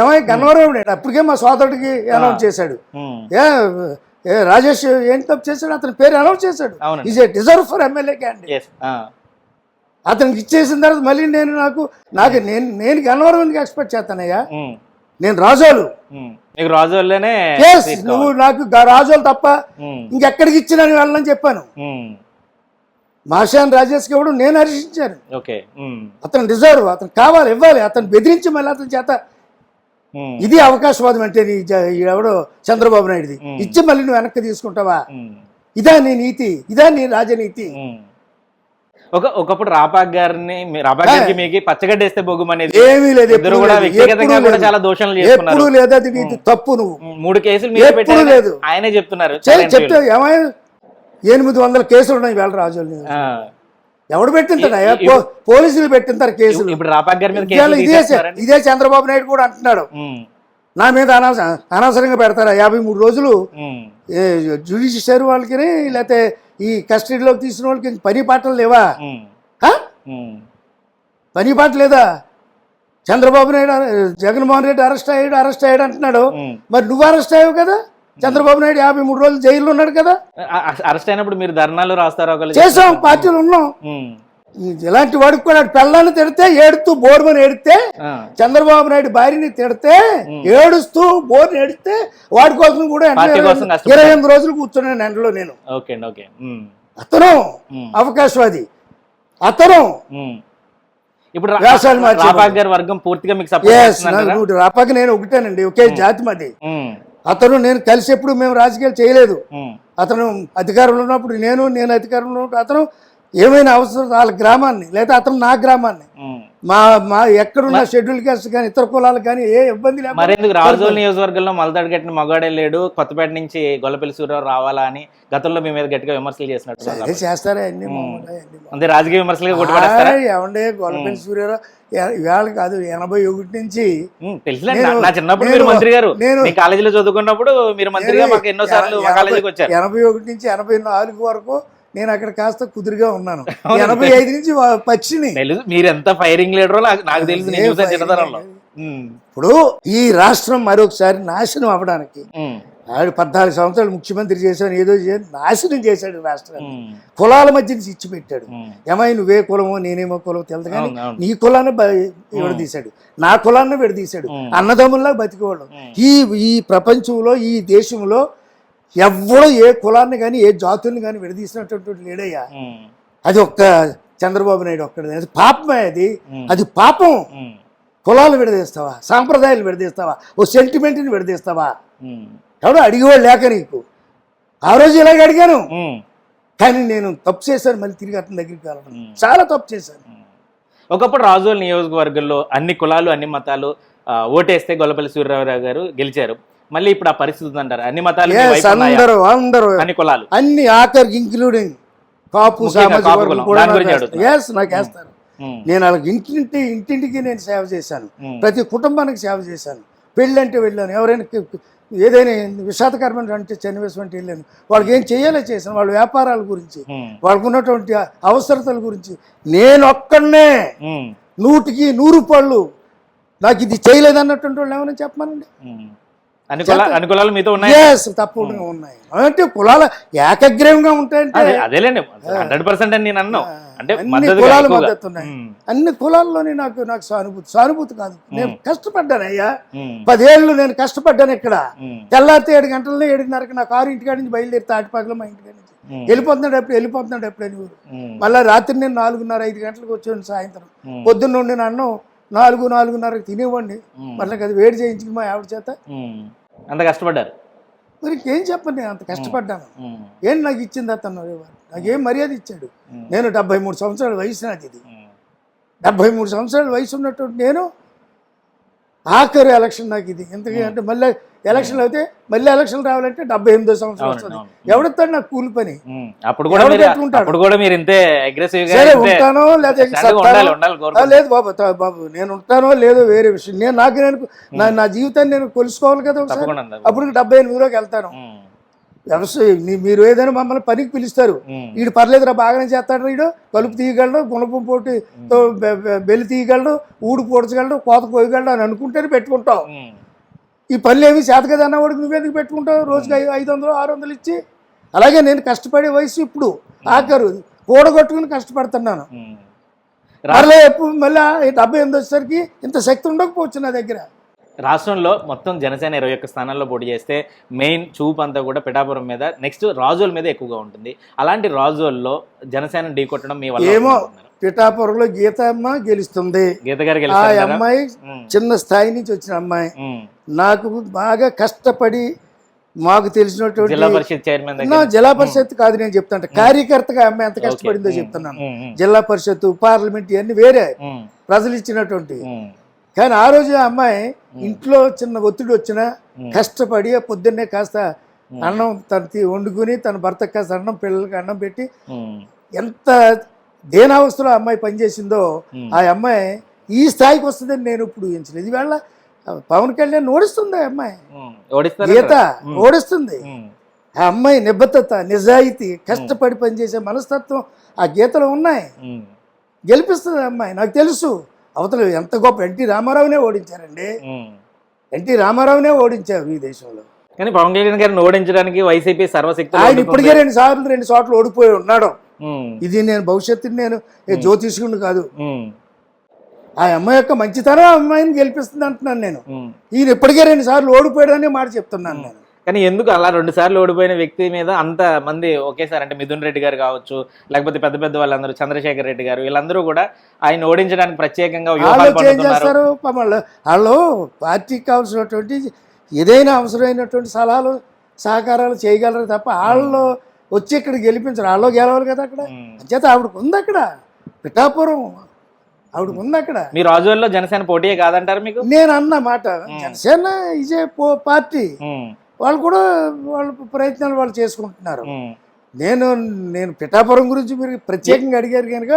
ఏమై గన్నవరం. అప్పటికే మా సోదరుడికి అనౌన్స్ చేశాడు. ఏ రాజేష్ ఏం తప్పు చేశాడు అతని పేరు అనౌన్స్ చేశాడు. Is a deserve for MLA candidate అతనికి ఇచ్చేసిన తర్వాత మళ్ళీ నేను నాకు నాకు నేను నేను గన్నవరం ఎక్స్పెక్ట్ చేస్తానయ్యా. నేను రాజోలు. నువ్వు. నాకు రాజోలు తప్ప ఇంకెక్కడికి ఇచ్చినా వెళ్ళని చెప్పాను. మాషాన్ రాజేష్ గౌడ్ నేను హర్షించాను. అతను డిజర్వ్ అతను కావాలి ఇవ్వాలి అతను బెదిరించి మళ్ళీ అతని చేత ఇది అవకాశవాదం అంటే ఎవడో చంద్రబాబు నాయుడుది. ఇచ్చి మళ్ళీ నువ్వు వెనక్కి తీసుకుంటావా? ఇదా నీ నీతి ఇదా నీ రాజనీతి. ఒక ఒకప్పుడు రాపాక్ గారిని రాపాక్ గారికి మీకు పచ్చగడ్డ వేస్తే బొగ్గుం అనేది ఏమీ లేదు ఇద్దరు కూడా వ్యక్తిగతంగా కూడా. చాలా దోషణలు ఎప్పుడు చేసుకున్నారు లేదు అది తప్పు నువ్వు. మూడు కేసులు మీరు పెట్టారు. లేదు. ఆయనే చెప్తున్నారు. చెప్తే. ఏమైనా ఎనిమిది వందల కేసులు ఉన్నాయి వేళ రాజుల. ఆ, ఎవడు పెట్టింటాడా? పోలీసులు పెట్టింటారు కేసులు. ఇప్పుడు రాపాక్ గారి మీద ఇదే చంద్రబాబు నాయుడు కూడా అంటున్నాడు. నా మీద అనవసర అనవసరంగా పెడతారా? యాభై మూడు రోజులు ఉమ్, జుడిషియరీ వాళ్ళకి లేకపోతే ఈ కస్టడీలోకి తీసిన వాళ్ళకి పని పాటలు లేవా? పని పాట లేదా? చంద్రబాబు నాయుడు జగన్మోహన్ రెడ్డి అరెస్ట్ అయ్యాడు అరెస్ట్ అయ్యాడు అంటున్నాడు. మరి నువ్వు అరెస్ట్ అయ్యావు కదా? చంద్రబాబు నాయుడు యాభై మూడు రోజులు జైల్లో ఉన్నాడు కదా? అరెస్ట్ అయినప్పుడు మీరు ధర్నాలు రాస్తారు చేసాం పార్టీలు ఉన్నాం. ఇలాంటి వాడికి కూడా పెళ్ళాన్ని తిడితే ఏడుతూ బోర్మని ఏడితే చంద్రబాబు నాయుడు భార్యని తిడితే ఏడుస్తూ బోర్ని ఏడితే వాడి కోసం కూడా ఇరవై- ఎనిమిది రోజులు కూర్చున్నాను ఎండలో నేను. అతను అవకాశవాది అతను. ఇప్పుడు వర్గం పూర్తిగా మీకు రాపాక నేను ఒకటేనండి ఒకే జాతి మాది. అతను నేను కలిసి ఎప్పుడు మేము రాజకీయాలు చేయలేదు. అతను అధికారంలో ఉన్నప్పుడు నేను నేను అధికారంలో ఉన్నప్పుడు అతను ఏమైనా అవసరం వాళ్ళ గ్రామాన్ని లేదా అతను నా గ్రామాన్ని. మా మా ఎక్కడున్న షెడ్యూల్ క్యాస్ట్ కానీ ఇతర కులాలకు కానీ ఏ ఇబ్బంది లేకుండా మరెందుకు రాజోల్ నియోజకవర్గంలో మలతాడు కట్టిన మగాడే లేడు కొత్తపేట నుంచి గొల్లపల్లి సూర్యరావు రావాలా అని గతంలో మీ మీద గట్టిగా విమర్శలు చేసినట్టు చేస్తారా అన్ని. అంతే రాజకీయ విమర్శలుగా కొట్టుబడేస్తారా? ఏమండే గొల్లపల్లి సూర్యారావు ఇవాళ కాదు ఎనభై ఒకటి నుంచి నా చిన్నప్పుడు నేను- మీరు మంత్రి గారు నేను- మీ కాలేజీలో చదువుకున్నప్పుడు మీరు మంత్రిగా మాకు ఎన్నో సార్లు మా కాలేజీకి వచ్చారు. ఎనభై ఒకటి నుంచి ఎనభై నాలుగు వరకు నేను అక్కడ కాస్త కుదురుగా ఉన్నాను. ఎనభై ఐదు నుంచి తెలుసు మీరు ఎంత ఫైరింగ్ లీడరో నాకు తెలుసు ఇప్పుడు ఈ రాష్ట్రం మరొకసారి నాశనం అవ్వడానికి ఆడు పద్నాలుగు సంవత్సరాలు ముఖ్యమంత్రి చేశాను ఏదో చేశాను నాశనం చేశాడు రాష్ట్రాన్ని. కులాల మధ్య నుంచి ఇచ్చి పెట్టాడు. ఏమై నువ్వే కులమో నేనేమో కులమో తెలుసు కానీ. నీ కులాన్ని విడదీశాడు. నా కులాన్ని విడదీశాడు. అన్నదమ్ముల్లా బతికేవాళ్ళం. ఈ ఈ ప్రపంచంలో ఈ దేశంలో ఎవ్వడో ఏ కులాన్ని కానీ ఏ జాతుల్ని కానీ విడదీసినటువంటి లేడయ్యా. అది ఒక్క చంద్రబాబు నాయుడు ఒక్కడే అది పాపమే అది. అది పాపం. కులాలు విడదీస్తావా? సాంప్రదాయాలు విడదీస్తావా? ఓ సెంటిమెంట్ని విడదీస్తావా? ఎవడో అడిగేవాడు లేక నీకు. ఆ రోజు ఇలాగ అడిగాను. కానీ నేను తప్పు చేశాను మళ్ళీ తిరిగి అతని దగ్గరికి వెళ్ళడం. చాలా తప్పు చేశాను. ఒకప్పుడు రాజోల్ నియోజకవర్గంలో అన్ని కులాలు అన్ని మతాలు ఓటేస్తే గొల్లపల్లి సూర్యరావు గారు గెలిచారు. మళ్ళీ ఇప్పుడు ఆ పరిస్థితి ఉందంటారు. అన్ని మతాలు? అందరూ అందరూ. అన్ని కులాలు. అన్ని ఆఖరికి ఇంక్లూడింగ్ కాపు నాకు వేస్తారు. నేను వాళ్ళకి ఇంటింటి ఇంటింటికి నేను సేవ చేశాను. ప్రతి కుటుంబానికి సేవ చేశాను. పెళ్ళి అంటే వెళ్ళాను. ఎవరైనా ఏదైనా విషాదకరమైన అంటే చనివేశం అంటే వెళ్ళాను. వాళ్ళకి ఏం చేయాలో చేశాను. వాళ్ళ వ్యాపారాల గురించి వాళ్ళకు ఉన్నటువంటి అవసరతల గురించి నేను ఒక్కడనే నూటికి నూరు పళ్ళు నాకు ఇది చేయలేదన్నటువంటి వాళ్ళు ఏమైనా చెప్పమనండి. అన్ని కులా అన్ని కులాలు మీతో ఉన్నాయి. ఎస్ తప్పకుండా ఉన్నాయి. అంటే కులాల ఏకగ్రీవంగా ఉంటాయంటే అదే అదేలేండి. హండ్రెడ్ పర్సెంట్ అని నేను అన్నాను. అంటే అన్ని కులాలు. మద్దతు ఉన్నాయి ఉమ్, అన్ని కులాల్లోని నాకు నాకు సానుభూతి సానుభూతి కాదు. నేను కష్టపడ్డాను అయ్యా. పదేళ్ళు నేను కష్టపడ్డాను ఇక్కడ. తెల్లారితే ఏడు గంటలనే ఏడున్నరకి నా కారు ఇంటికాడ నుంచి బయలుదేరి తాటిపాకలో మా ఇంటికాడ నుంచి. వెళ్ళిపోతున్నాడు ఎప్పుడు వెళ్ళిపోతున్నాడు ఎప్పుడు అని ఊరు. మళ్ళీ రాత్రి నేను నాలుగున్నర ఐదు గంటలకు వచ్చాను సాయంత్రం. పొద్దున్న నుండి అన్నం నాలుగు నాలుగున్నరకు తినేవ్వండి. మళ్ళీ అది వేడి చేయించుకు మా ఆవిడ చేత. అంత కష్టపడ్డారు? మరి ఏం చెప్పండి నేను అంత కష్టపడ్డాను. ఏం నాకు ఇచ్చింది అతను? నాకేం మర్యాద ఇచ్చాడు? నేను డెబ్బై మూడు సంవత్సరాల వయసు నాది ఇది. డెబ్బై మూడు సంవత్సరాల వయసు ఉన్నటువంటి నేను ఆఖరి ఎలక్షన్ నాకు ఇది. ఎందుకంటే మళ్ళీ ఎలక్షన్లు అయితే మళ్ళీ ఎలక్షన్ రావాలంటే డెబ్బై ఎనిమిదో సంవత్సరం వస్తుంది. అవును. ఎవడతాడు నాకు కూలి పని. అప్పుడు కూడా మీరు పెట్టుకుంటాడు? అప్పుడు కూడా మీరు ఇంతే అగ్రెసివ్గా సరే ఉంటానో లేదా. లేదు బాబు బాబు నేను ఉంటానో లేదో వేరే విషయం. నేను నాకు నేను నా జీవితాన్ని నేను కొలుసుకోవాలి కదా ఒకసారి. అప్పుడు డెబ్బై ఎనిమిదిలోకి వెళ్తాను. వ్యవసాయం మీరు ఏదైనా మమ్మల్ని పనికి పిలుస్తారు. వీడు పర్లేదురా బాగానే చేస్తాడు వీడు కలుపు తీయగలడు గుణపం పోటీ తో బె- బె- బెల్లి తీయగలడు ఊడు పొడచగలడు కోత కోయగలడు అని అనుకుంటేనే పెట్టుకుంటావు ఉమ్, ఈ పనులు ఏమి చేత కదా అన్నవాడికి నువ్వెందుకు పెట్టుకుంటావు? రోజుకి ఐదు వందలు ఆరు వందలు ఇచ్చి. అలాగే నేను కష్టపడే వయసు ఇప్పుడు. ఆఖరు కూడగొట్టుకుని కష్టపడుతున్నాను. మళ్ళీ ఎప్పుడు మళ్ళీ డెబ్బై ఎనిమిది వచ్చేసరికి ఇంత శక్తి ఉండకపోవచ్చు నా దగ్గర. రాష్ట్రంలో మొత్తం జనసేన ఇరవై ఒక్క స్థానాల్లో పోటీ చేస్తే మెయిన్ చూపు అంతా కూడా పిఠాపురం మీద నెక్స్ట్ రాజోల్ మీద ఎక్కువగా ఉంటుంది. అలాంటి రాజోల్లో జనసేన ఢీ కొట్టడం మీ వల్ల ఏమో? పిఠాపురంలో గీతమ్మ గెలుస్తుంది. గీత గారు? అమ్మాయి చిన్న స్థాయి నుంచి వచ్చిన అమ్మాయి. నాకు బాగా కష్టపడి మాకు తెలిసినటువంటి జిల్లా పరిషత్ చైర్మన్ జిల్లా పరిషత్ కాదు నేను చెప్తాను కార్యకర్తగా అమ్మాయి ఎంత కష్టపడిందో చెప్తున్నాను. జిల్లా పరిషత్ పార్లమెంట్ ఇవన్నీ వేరే ప్రజలు ఇచ్చినటువంటి. కానీ ఆ రోజు అమ్మాయి ఇంట్లో చిన్న ఒత్తిడి వచ్చినా కష్టపడి పొద్దున్నే కాస్త అన్నం తన వండుకుని తన భర్తకు కాస్త అన్నం పిల్లలకి అన్నం పెట్టి ఎంత దేనావస్థలో అమ్మాయి పనిచేసిందో. ఆ అమ్మాయి ఈ స్థాయికి వస్తుందని నేను ఇప్పుడు ఊహించలేదు. ఈవేళ పవన్ కళ్యాణ్ ఓడిస్తుంది అమ్మాయి? గీత ఓడిస్తుంది. ఆ అమ్మాయి నిబద్ధత నిజాయితీ కష్టపడి పనిచేసే మనస్తత్వం ఆ గీతలో ఉన్నాయి. గెలిపిస్తుంది అమ్మాయి. నాకు తెలుసు. అవతల ఎంత గొప్ప ఎన్టీ రామారావునే ఓడించారండి. ఎన్టీ రామారావునే ఓడించారు ఈ దేశంలో. కానీ పవన్ కళ్యాణ్ గారిని ఓడించడానికి వైసీపీ సర్వశక్తి ఆయన ఇప్పటికే రెండు సార్లు రెండు చోట్ల ఓడిపోయి ఉన్నాడు. ఇది నేను భవిష్యత్తుని నేను జ్యోతిష్కుని కాదు. ఆ అమ్మాయి యొక్క మంచితనం ఆ అమ్మాయిని గెలిపిస్తుంది అంటున్నాను నేను. ఈయన ఇప్పటికే రెండు సార్లు ఓడిపోయాడని మాట చెప్తున్నాను నేను. కానీ ఎందుకు అలా రెండు సార్లు ఓడిపోయిన వ్యక్తి మీద అంత మంది ఒకేసారి అంటే మిథున్ రెడ్డి గారు కావచ్చు లేకపోతే పెద్ద పెద్ద వాళ్ళందరూ చంద్రశేఖర్ రెడ్డి గారు వీళ్ళందరూ కూడా ఆయన ఓడించడానికి ప్రత్యేకంగా చేస్తారు వాళ్ళు పార్టీకి కావాల్సినటువంటి ఏదైనా అవసరమైనటువంటి సలహాలు సహకారాలు చేయగలరు తప్ప వాళ్ళు వచ్చి ఇక్కడ గెలిపించరు. వాళ్ళు గెలవాలి కదా అక్కడ. అంచేత ఆవిడకు ఉంది అక్కడ. పిఠాపురం ఆవిడకు ఉంది అక్కడ మీ రాజుల్లో జనసేన పోటీయే కాదంటారు మీకు? నేను అన్న మాట జనసేన పో- పార్టీ. వాళ్ళు కూడా వాళ్ళ ప్రయత్నాలు వాళ్ళు చేసుకుంటున్నారు. నేను నేను పిఠాపురం గురించి మీరు ప్రత్యేకంగా అడిగారు కనుక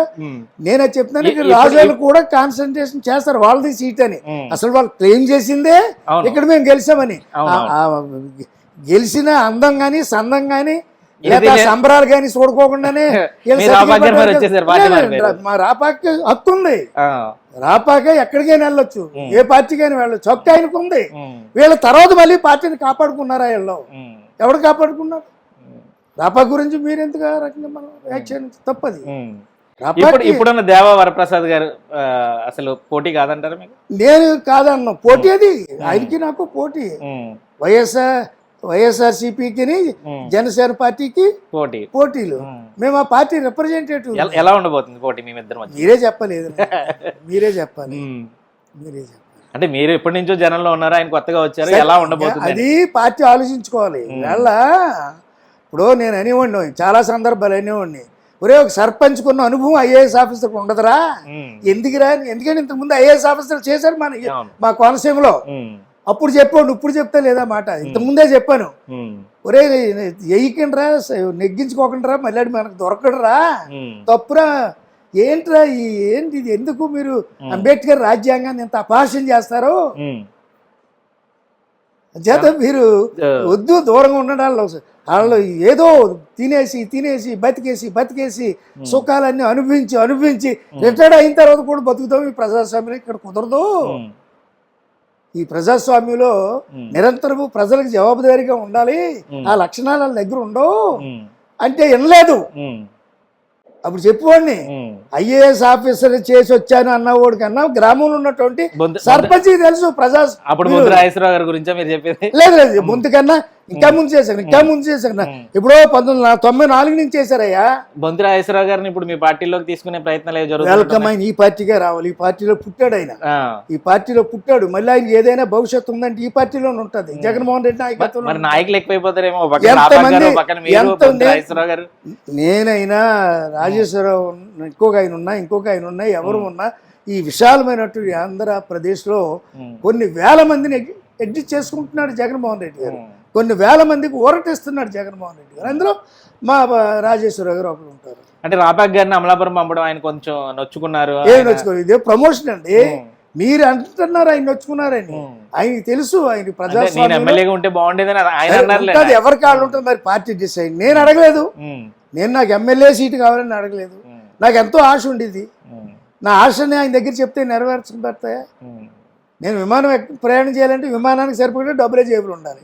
నేను అది చెప్తాను రాజులు కూడా కాన్సన్ట్రేషన్ చేస్తారు. వాళ్ళది సీట్ అని. అసలు వాళ్ళు క్లెయిమ్ చేసిందే. ఇక్కడ మేము గెలిచామని. గెలిచిన అందం గాని సందం ఇది లేదా సంబరాలు గాని చూడుకోకుండానే. మా రాపాకి హక్కు ఉంది. రాపాక ఎక్కడికైనా వెళ్ళొచ్చు. ఏ పార్టీకైనా వెళ్ళొచ్చు. హక్కు ఆయనకు ఉంది. వీళ్ళ తర్వాత మళ్ళీ పార్టీని కాపాడుకున్నారా వీళ్ళు? ఎవడు కాపాడుకున్నారు రాపా గురించి మీరు ఎందుకు రకంగా మనం వ్యాఖ్యానించి తప్పది. ఇప్పుడు ఇప్పుడున్న దేవా వరప్రసాద్ గారు అసలు పోటీ కాదంటారా నేను కాదన్నా. పోటీ అది. ఆయనకి నాకు పోటీ. వైఎస్ఆర్ వైఎస్ఆర్సీపీకి జనసేన పార్టీకి పోటీ. పోటీలు. మేము. ఆ పార్టీ రిప్రజెంటేటివ్ ఎల- ఉండబోతుంది పోటీ మీరే చెప్పలేదు. మీరే చెప్పాలి. మీరే చెప్పాలి. అంటే మీరు ఎప్పటి నుంచో జనంలో ఉన్నారు? ఆయన కొత్తగా వచ్చారు. ఎలా ఉండబోతుంది. అది పార్టీ ఆలోచించుకోవాలి. వాళ్ళ ఇప్పుడు నేను అనేవాడిని చాలా సందర్భాలు అనేవాడిని. ఒరే ఒక సర్పంచ్ కొన్న అనుభవం ఐఏఎస్ ఆఫీసర్కి ఉండదురా? ఎందుకురా? ఎందుకంటే ఇంతకుముందు ఐఏఎస్ ఆఫీసర్ చేశారు మన. మా కోనసీమలో. అప్పుడు చెప్పాడు ఇప్పుడు చెప్తా లేదా మాట? ఇంతకుముందే చెప్పాను. ఒరే ఎయ్యకండ్రా నెగ్గించుకోకండిరా మళ్ళీ మనకు దొరకడురా. తప్పురా. ఏంట్రా ఈ ఏంటి ఇది? ఎందుకు మీరు అంబేద్కర్ రాజ్యాంగాన్ని ఎంత అపహాస్యం చేస్తారు. చేత మీరు. వద్దు దూరంగా ఉండడం వాళ్ళు ఏదో తినేసి తినేసి బతికేసి బతికేసి సుఖాలన్నీ అనుభవించి అనుభవించి రిటైర్డ్ అయిన తర్వాత కూడా బతుకుతాం ఈ ప్రజాస్వామ్యం. ఇక్కడ కుదరదు. ఈ ప్రజాస్వామ్యంలో. నిరంతరము ప్రజలకు జవాబుదారీగా ఉండాలి. ఆ లక్షణాలు వాళ్ళ దగ్గర ఉండవు. అంటే వినలేదు. అప్పుడు చెప్పుకోండి ఉమ్. ఐఏఎస్ ఆఫీసర్ చేసి వచ్చాను అన్నవాడు కన్నా గ్రామంలో ఉన్నటువంటి సర్పంచ్ తెలుసు ప్రజా అప్పుడు గారి గురించా మీరు చెప్పేది? లేదు లేదు ముందు కన్నా ఇంకా ముందు చేశాను ఇంకా ముందు ఉమ్. ఎప్పుడో పంతొమ్మిది తొంభై నాలుగు నుంచి చేశారయ్యా. బొంతి రాజేశ్వరరావు గారిని ఇప్పుడు మీ పార్టీలోకి తీసుకునే ప్రయత్నాలు ఏవి జరుగుతున్నాయి వెల్కమ్ ఆయన ఈ పార్టీకే రావాలి ఈ పార్టీలో పుట్టాడు ఆయన. ఈ పార్టీలో పుట్టాడు మళ్ళీ ఆయన ఏదైనా భవిష్యత్తు ఉందంటే ఈ పార్టీలోనే ఉంటది. జగన్మోహన్ రెడ్డి నాయకత్వంలో మరి నాయకులు ఎక్కువైపోతారేమో ఎంతమంది- నేనైనా రాజేశ్వరరావు ఇంకొక ఆయన ఉన్నా ఇంకొక ఆయన ఉన్నా ఎవరు ఉన్నా ఈ విశాలమైనటువంటి ఆంధ్రప్రదేశ్లో. కొన్ని వేల మందిని ఎడ్జిట్ చేసుకుంటున్నాడు జగన్మోహన్ రెడ్డి గారు. కొన్ని వేల మందికి ఊరటిస్తున్నాడు జగన్మోహన్ రెడ్డి గారు అందులో మా రాజేశ్వరరావు గారు ఒకరు ఉంటారు అంటే రాపాక్ గారిని అమలాపురం పంపడం ఆయన కొంచెం నొచ్చుకున్నారు ఏం నొచ్చుకోరు ఇదే ప్రమోషన్ అండి. మీరు అంటున్నారు ఆయన నొచ్చుకున్నారని. ఆయనకి తెలుసు ఆయన బాగుండేదని ఆయన అన్నారులే ఉంటుంది ఎవరి కాళ్ళు ఉంటుంది మరి పార్టీ డిసైడ్ నేను అడగలేదు. నేను నాకు ఎమ్మెల్యే సీటు కావాలని అడగలేదు. నాకు ఎంతో ఆశ ఉండేది. నా ఆశని ఆయన దగ్గర చెప్తే ఉమ్. నేను విమానం ప్రయాణం చేయాలంటే విమానానికి సరిపడే డబ్బులే జేబులు ఉండాలి.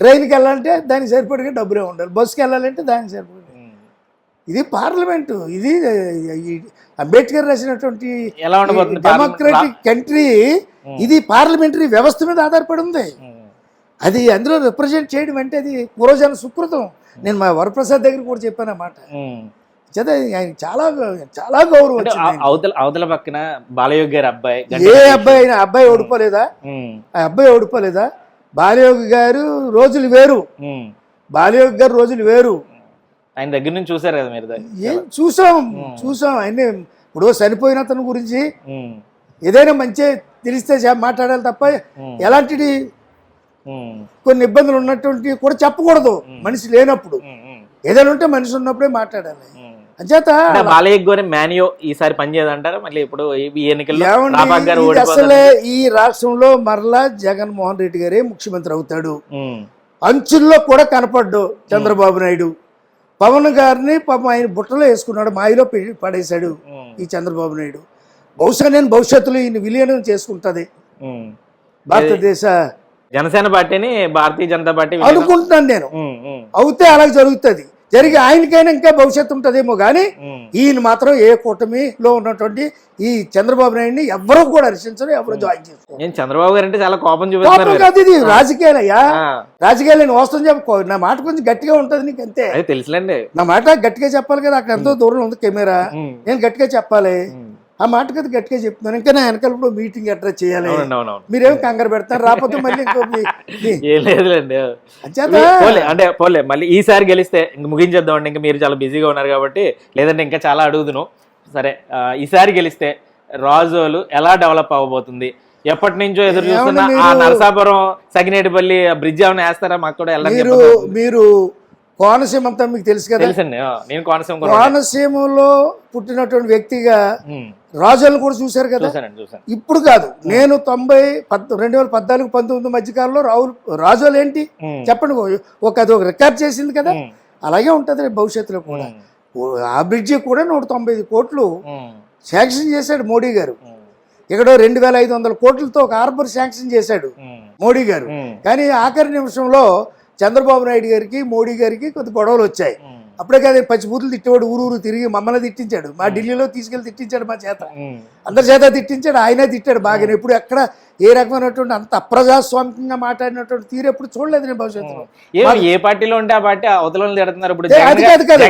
ట్రైన్కి వెళ్ళాలంటే దానికి సరిపడే డబ్బులే ఉండాలి. బస్సుకి వెళ్ళాలంటే దానికి సరిపడే. ఇది పార్లమెంటు. ఇది అంబేద్కర్ రాసినటువంటి? డెమోక్రటిక్ కంట్రీ ఇది పార్లమెంటరీ వ్యవస్థ మీద ఆధారపడి ఉంది. అది అందులో రిప్రజెంట్ చేయడం అంటే అది పూర్వజన సుకృతం. నేను మా వరప్రసాద్ దగ్గర కూడా చెప్పాను అన్నమాట. చేత ఆయన చాలా చాలా గౌరవం అవతల అవతల పక్కన బాలయోగి గారి అబ్బాయి ఏ అబ్బాయి అయినా అబ్బాయి ఓడిపోలేదా. ఆ అబ్బాయి ఓడిపోలేదా? బాలయోగి గారు రోజులు వేరు. బాలయోగి గారు రోజులు వేరు ఆయన దగ్గర నుంచి చూసారు కదా మీరు. ఏం చూసాం చూసాం ఆయన ఇప్పుడు చనిపోయిన అతని గురించి. ఏదైనా మంచి తెలిస్తే మాట్లాడాలి తప్ప. ఎలాంటిది. కొన్ని ఇబ్బందులు ఉన్నటువంటి కూడా చెప్పకూడదు మనిషి లేనప్పుడు. ఏదైనా ఉంటే మనిషి ఉన్నప్పుడే మాట్లాడాలి. అంచేత బాలయ్య గారి మాన్యో ఈసారి పనిచేయదంటారా మళ్ళీ ఇప్పుడు ఈ ఎన్నికల్లో అసలే ఈ రాష్ట్రంలో మరలా జగన్మోహన్ రెడ్డి గారే ముఖ్యమంత్రి అవుతాడు. అంచుల్లో కూడా కనపడ్డు చంద్రబాబు నాయుడు పవన్ గారిని పాపం ఆయన బుట్టలో వేసుకున్నాడు మాయలో పడేశాడు. ఈ చంద్రబాబు నాయుడు బహుశా నేను భవిష్యత్తులో ఈయన విలీనం చేసుకుంటది. భారతదేశ జనసేన పార్టీని భారతీయ జనతా పార్టీ అనుకుంటున్నాను నేను. అవుతే అలా జరుగుతుంది జరిగి ఆయనకైనా ఇంకా భవిష్యత్తు ఉంటుందేమో కానీ. ఈయన మాత్రం ఏ కూటమిలో ఉన్నటువంటి ఈ చంద్రబాబు నాయుడిని ఎవరు కూడా హర్షించరు ఎవరు జాయిన్ చేసుకోరు. నేను చంద్రబాబు గారు అంటే చాలా కోపం. కాదు ఇది రాజకీయాలయ్యా. రాజకీయాలు నేను వస్తాను చెప్పు నా మాట కొంచెం గట్టిగా ఉంటుంది నీకు అంతే అదే తెలుసులేండి. నా మాట గట్టిగా చెప్పాలి కదా అక్కడ ఎంతో దూరం ఉంది కెమెరా. నేను గట్టిగా చెప్పాలి. ఆ మాట కదా గట్టిగా చెప్తున్నాను. ఇంకా నా వెనకాల మీటింగ్ అడ్రస్ చేయాలి. మీరేం కంగారు పెడతారు? రాకపోతే మళ్ళీ ఇంకో లేదులేండి. పోలే అంటే పోలే మళ్ళీ ఈసారి గెలిస్తే ఇంక ముగించేద్దామండి. ఇంకా మీరు చాలా బిజీగా ఉన్నారు కాబట్టి లేదంటే ఇంకా చాలా అడుగుదును. సరే ఈసారి గెలిస్తే రాజోలు ఎలా డెవలప్ అవ్వబోతుంది? ఎప్పటి నుంచో ఎదురు చూస్తున్న ఆ నరసాపురం సగినేటిపల్లి బ్రిడ్జ్ ఏమైనా వేస్తారా? మాకు కూడా మీరు కోనసీమ అంతా మీకు తెలుసు కదా? నేను కోనసీమ కోనసీమలో పుట్టినటువంటి వ్యక్తిగా రాజులను కూడా చూశారు కదా? ఇప్పుడు కాదు నేను తొంభై రెండు వేల పద్నాలుగు పంతొమ్మిది మధ్యకాలంలో రాహుల్ రాజులు ఏంటి. చెప్పండి ఒక అది ఒక రికార్డ్ చేసింది కదా. అలాగే ఉంటుంది భవిష్యత్తులో కూడా. ఆ బ్రిడ్జి కూడా నూట తొంభై ఐదు కోట్లు. శాంక్షన్ చేశాడు మోడీ గారు. ఇక్కడ రెండు వేల ఐదు వందల కోట్లతో ఒక హార్బర్ శాంక్షన్ చేశాడు. మోడీ గారు. కానీ ఆఖరి నిమిషంలో చంద్రబాబు నాయుడు గారికి మోడీ గారికి కొద్ది గొడవలు వచ్చాయి. అప్పుడే కాదు పచ్చిబూతులు తిట్టేవాడు ఊరు ఊరు తిరిగి మమ్మల్ని తిట్టించాడు. మా ఢిల్లీలో తీసుకెళ్ళి తిట్టించాడు మా చేత. అందరి చేత తిట్టించాడు ఆయనే తిట్టాడు బాగా ఎప్పుడు ఎక్కడ ఏ రకమైనటువంటి అంత అప్రజాస్వామికంగా మాట్లాడినటువంటి తీరు ఎప్పుడు చూడలేదు నేను భవిష్యత్తులో. ఏం ఏ పార్టీలో ఉంటే ఆ పార్టీ అవతల తిడుతున్నారు. ఇప్పుడు అది కాదు కాదు.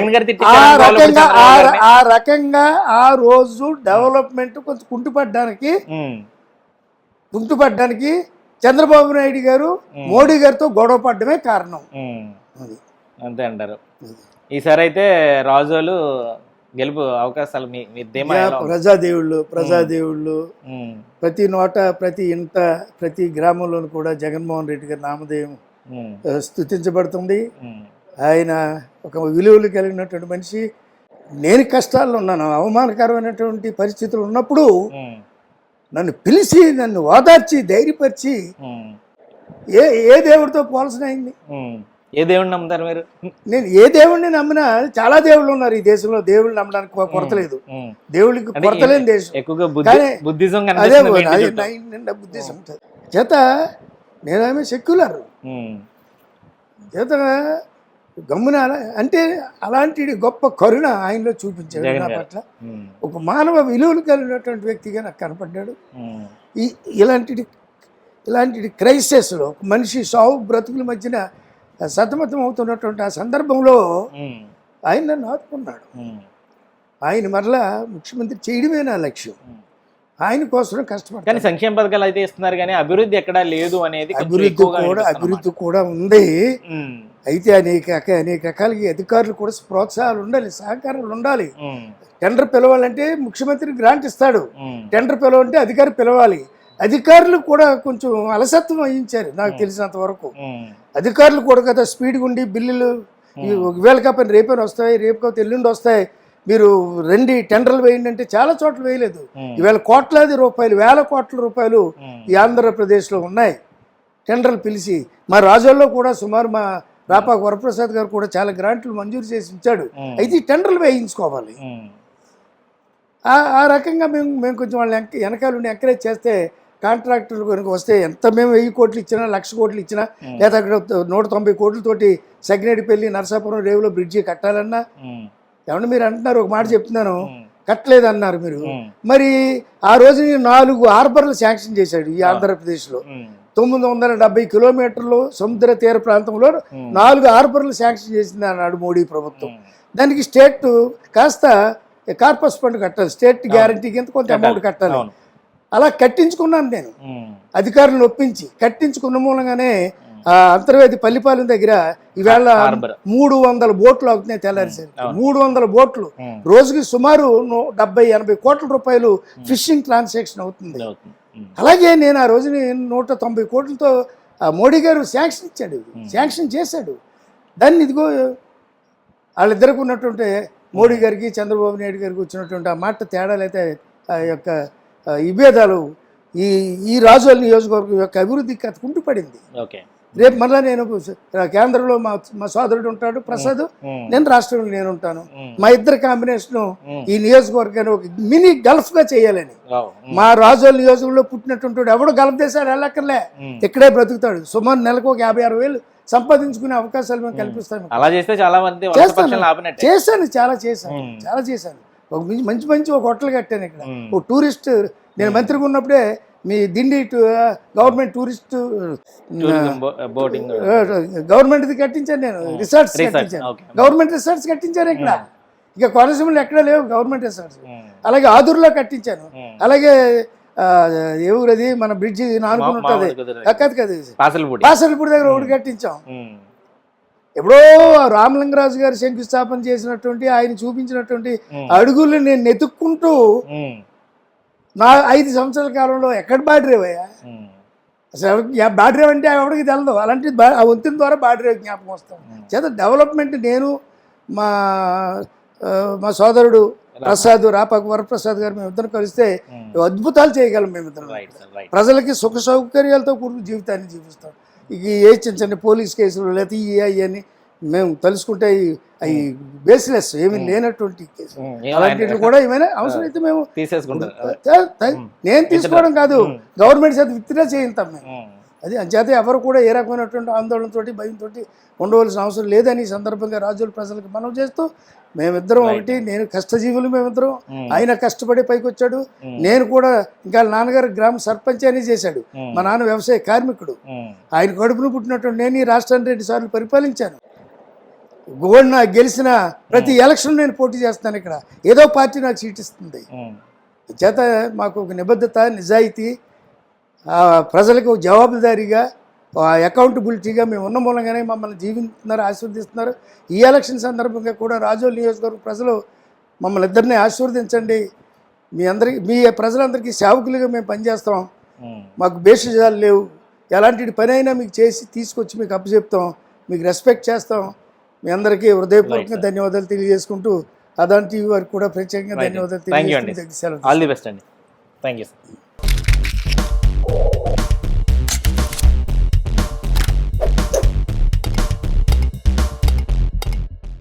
ఆ రకంగా ఆ- రకంగా ఆ రోజు డెవలప్మెంట్ కొంచెం కుంటుపడ్డానికి. కుంటుపడ్డానికి చంద్రబాబు నాయుడు గారు మోడీ గారితో గొడవ పడ్డమే కారణం. అంతే అంటారు. ఈసారి అయితే రాజోలు గెలుపు అవకాశాలు? ప్రజాదేవుళ్ళు ప్రజాదేవుళ్ళు. ప్రతి నోట ప్రతి ఇంట ప్రతి గ్రామంలోనూ కూడా జగన్మోహన్ రెడ్డి గారి నామధేయం ఉమ్. ఆయన ఒక విలువలు కలిగినటువంటి మనిషి. నేను కష్టాల్లో ఉన్నాను. అవమానకరమైనటువంటి పరిస్థితులు ఉన్నప్పుడు. నన్ను పిలిచి నన్ను ఓదార్చి ధైర్యపరిచి. ఏ ఏ దేవుడితో పోల్సిన అయింది? ఉమ్. ఏ దేవుడిని నమ్ముతారు మీరు? నేను ఏ దేవుడిని నమ్మినా చాలా దేవుళ్ళు ఉన్నారు ఈ దేశంలో. దేవుళ్ళు నమ్మడానికి కొరత లేదు. దేవుళ్ళకి అంటే కొరత లేని దేశం. ఎక్కువగా బుద్ధిజం అదే నిండా బుద్ధిజం చేత నేనేమో సెక్యులర్. చేత గమ్మున అంటే అలాంటి గొప్ప కరుణ ఆయనలో చూపించాడు నా. పట్ల. ఒక మానవ విలువలు కలిగినటువంటి వ్యక్తిగా నాకు కనపడ్డాడు. ఈ ఇలాంటి ఇలాంటి క్రైసిస్లో ఒక మనిషి సావు బ్రతుకుల మధ్యన సతమతం అవుతున్నటువంటి ఆ సందర్భంలో ఆయన నన్ను ఆదుకున్నాడు ఆయన మరలా ముఖ్యమంత్రి చేయడమే నా లక్ష్యం. ఆయన కోసం కానీ కష్టపడతాను సంక్షేమ పథకాలు అయితే ఇస్తున్నారు కానీ అభివృద్ధి ఎక్కడా లేదు అనేది అభివృద్ధి కూడా. అభివృద్ధి కూడా ఉంది. అయితే అనేక అనేక రకాలకి అధికారులు కూడా ప్రోత్సాహాలు ఉండాలి సహకారాలు ఉండాలి. టెండర్ పిలవాలంటే ముఖ్యమంత్రి గ్రాంట్ ఇస్తాడు. టెండర్ పిలవాలంటే అధికారి పిలవాలి. అధికారులు కూడా కొంచెం అలసత్వం వహించారు నాకు తెలిసినంత వరకు. అధికారులు కూడా కదా స్పీడ్గా ఉండి బిల్లులు ఒకవేళ కాకపోతే రేపైనా వస్తాయి రేపు కాకపోతే ఎల్లుండి వస్తాయి. మీరు రెండు టెండర్లు వేయండి అంటే చాలా చోట్ల వేయలేదు. ఈవేళ కోట్లాది రూపాయలు వేల కోట్ల రూపాయలు ఈ ఆంధ్రప్రదేశ్లో ఉన్నాయి. టెండర్లు పిలిచి మా రాజుల్లో కూడా సుమారు మా రాపాక వరప్రసాద్ గారు కూడా చాలా గ్రాంట్లు మంజూరు చేసి ఇచ్చాడు అయితే ఈ టెండర్లు వేయించుకోవాలి. ఆ ఆ రకంగా మేము మేము కొంచెం వాళ్ళని వెనక వెనకాల ఉండి ఎంకరేజ్ చేస్తే కాంట్రాక్టర్లు కనుక వస్తే ఎంత మేము వెయ్యి కోట్లు ఇచ్చినా లక్ష కోట్లు ఇచ్చినా. లేదా అక్కడ నూట తొంభై కోట్లతోటి సగ్నేటిపల్లి నరసాపురం రేవులో బ్రిడ్జి కట్టాలన్నా ఏమన్నా మీరు అంటున్నారు ఒక మాట చెప్తున్నాను. ఉమ్, కట్టలేదన్నారు మీరు. మరి ఆ రోజు నాలుగు హార్బర్లు శాంక్షన్ చేశాడు ఈ ఆంధ్రప్రదేశ్లో. తొమ్మిది వందల డెబ్బై కిలోమీటర్లు సముద్ర తీర ప్రాంతంలో నాలుగు హార్బర్లు శాంక్షన్ చేసింది అన్నాడు మోడీ ప్రభుత్వం. దానికి స్టేట్ కాస్త కార్పస్ ఫండ్ కట్టాలి. స్టేట్ గ్యారంటీ కింద కొంత అమౌంట్ కట్టాలి. అలా కట్టించుకున్నాను నేను. అధికారులను ఒప్పించి కట్టించుకున్న మూలంగానే అంతర్వేది పల్లిపాలెం దగ్గర ఈవేళ మూడు వందల బోట్లు అవుతున్నాయి తెల్లారిసరికి. మూడు వందల బోట్లు. రోజుకి సుమారు డెబ్బై ఎనభై కోట్ల రూపాయలు ఫిషింగ్ ట్రాన్సాక్షన్ అవుతుంది. అలాగే నేను ఆ రోజుని నూట తొంభై కోట్లతో మోడీ గారు శాంక్షన్ ఇచ్చాడు. శాంక్షన్ చేశాడు. దాన్ని ఇదిగో వాళ్ళిద్దరికి ఉన్నటువంటి మోడీ గారికి చంద్రబాబు నాయుడు గారికి వచ్చినటువంటి ఆ మాట తేడాలైతే ఆ యొక్క విభేదాలు ఈ ఈ రాజుల నియోజకవర్గం యొక్క అభివృద్ధికి అది కుంటుపడింది. ఓకే. రేపు మళ్ళీ నేను కేంద్రంలో మా మా సోదరుడు ఉంటాడు ప్రసాద్. నేను రాష్ట్రంలో నేను ఉంటాను. మా ఇద్దరి కాంబినేషన్ ఈ నియోజకవర్గాన్ని ఒక మినీ గల్ఫ్గా చేయాలని. వావ్, ఉమ్, మా రాజోల నియోజకవర్గంలో పుట్టినటువంటి వాడు ఎవడు గల్ఫ్ దేశాలు వెళ్ళక్కర్లే. ఇక్కడే బ్రతుకుతాడు. సుమారు నెలకు ఒక యాభై అరవై వేలు సంపాదించుకునే అవకాశాలు మేము కల్పిస్తాము అలా చేస్తే చాలా మంది చేస్తాను. చేశాను చాలా చేశాను. చాలా చేశాను. ఒక మంచి మంచి ఒక హోటల్ కట్టాను ఇక్కడ. ఒక టూరిస్ట్ నేను మంత్రిగా ఉన్నప్పుడే మీ దిండి గవర్నమెంట్ టూరిస్ట్ బోటింగ్ గవర్నమెంట్ది కట్టించాను నేను రిసార్ట్స్ కట్టించాను. గవర్నమెంట్ రిసార్ట్స్ కట్టించాను ఇక్కడ. ఇక కోనసీమలో ఎక్కడ లేవు గవర్నమెంట్ రిసార్ట్స్. అలాగే ఆదూరులో కట్టించాను. అలాగే ఊరది? మన బ్రిడ్జి నానుకుని ఉంటుంది. కాదు కాదు పాసలపూడి. దగ్గర ఒకటి కట్టించాం. ఎప్పుడో రామలింగరాజు గారు శంకుస్థాపన చేసినటువంటి ఆయన చూపించినటువంటి అడుగులు నేను నెతుక్కుంటూ నా ఐదు సంవత్సరాల కాలంలో ఎక్కడ బాడిరేవయ్యా ఉమ్, అసలు బాడిరేవ్ అంటే ఎవరికి తెలదు. అలాంటి ఆ వంతెన ద్వారా బాడిరేవ్ జ్ఞాపకం వస్తాం చేత డెవలప్మెంట్ నేను మా మా సోదరుడు ప్రసాద్ రాపాకు వరప్రసాద్ గారు మేమిద్దరం కలిస్తే ఉమ్. అద్భుతాలు చేయగలం మేమిద్దరం. సార్ రైట్ ప్రజలకి సుఖ సౌకర్యాలతో కూడిన జీవితాన్ని జీవిస్తాం. ఇక ఏ చిన్న చిన్న పోలీస్ కేసులు లేకపోతే ఈ అని మేము తలుసుకుంటే అవి బేస్లెస్ ఏమీ లేనటువంటి అలాంటివి కూడా ఏమైనా అవసరమైతే మేము తీసేసుకుంటారు. అదే. త- త- నేను తీసుకోవడం కాదు. గవర్నమెంట్ చేత విత్డ్రా చేయిస్తాం మేము. అది అంచేత ఎవరు కూడా ఏ రకమైనటువంటి ఆందోళనతోటి భయంతో ఉండవలసిన అవసరం లేదని ఈ సందర్భంగా రాజుల ప్రజలకు మనం చేస్తూ మేమిద్దరం ఒకటి నేను కష్టజీవులు మేమిద్దరం. ఆయన కష్టపడి పైకి వచ్చాడు నేను కూడా ఇంకా నాన్నగారు గ్రామ సర్పంచ్ అని చేశాడు. మా నాన్న వ్యవసాయ కార్మికుడు. ఆయన కడుపును పుట్టినటువంటి నేను ఈ రాష్ట్రాన్ని రెండు సార్లు పరిపాలించాను. గోడిన గెలిచిన ప్రతి ఎలక్షన్ నేను పోటీ చేస్తాను ఇక్కడ. ఏదో పార్టీ నాకు సీట్ ఇస్తుంది. చేత మాకు ఒక నిబద్ధత నిజాయితీ ప్రజలకు జవాబుదారీగా అకౌంటబిలిటీగా మేము ఉన్న మూలంగానే మమ్మల్ని జీవిస్తున్నారు ఆశీర్వదిస్తున్నారు. ఈ ఎలక్షన్ సందర్భంగా కూడా రాజోల్ నియోజకవర్గ ప్రజలు మమ్మల్ని ఇద్దరిని ఆశీర్వదించండి. మీ అందరికి మీ ప్రజలందరికీ సేవకులుగా మేము పనిచేస్తాం. మాకు భేషజాలు లేవు. ఎలాంటి పని అయినా మీకు చేసి తీసుకొచ్చి మీకు అప్పచెప్తాం. మీకు రెస్పెక్ట్ చేస్తాం. మీ అందరికీ హృదయపూర్వకంగా ధన్యవాదాలు తెలియజేసుకుంటూ అదాన్ టీవీ వారికి కూడా ప్రత్యేకంగా. ధన్యవాదాలు. తెలియజేసుకుంటూ ఆల్ ది బెస్ట్ అండి థ్యాంక్ యూ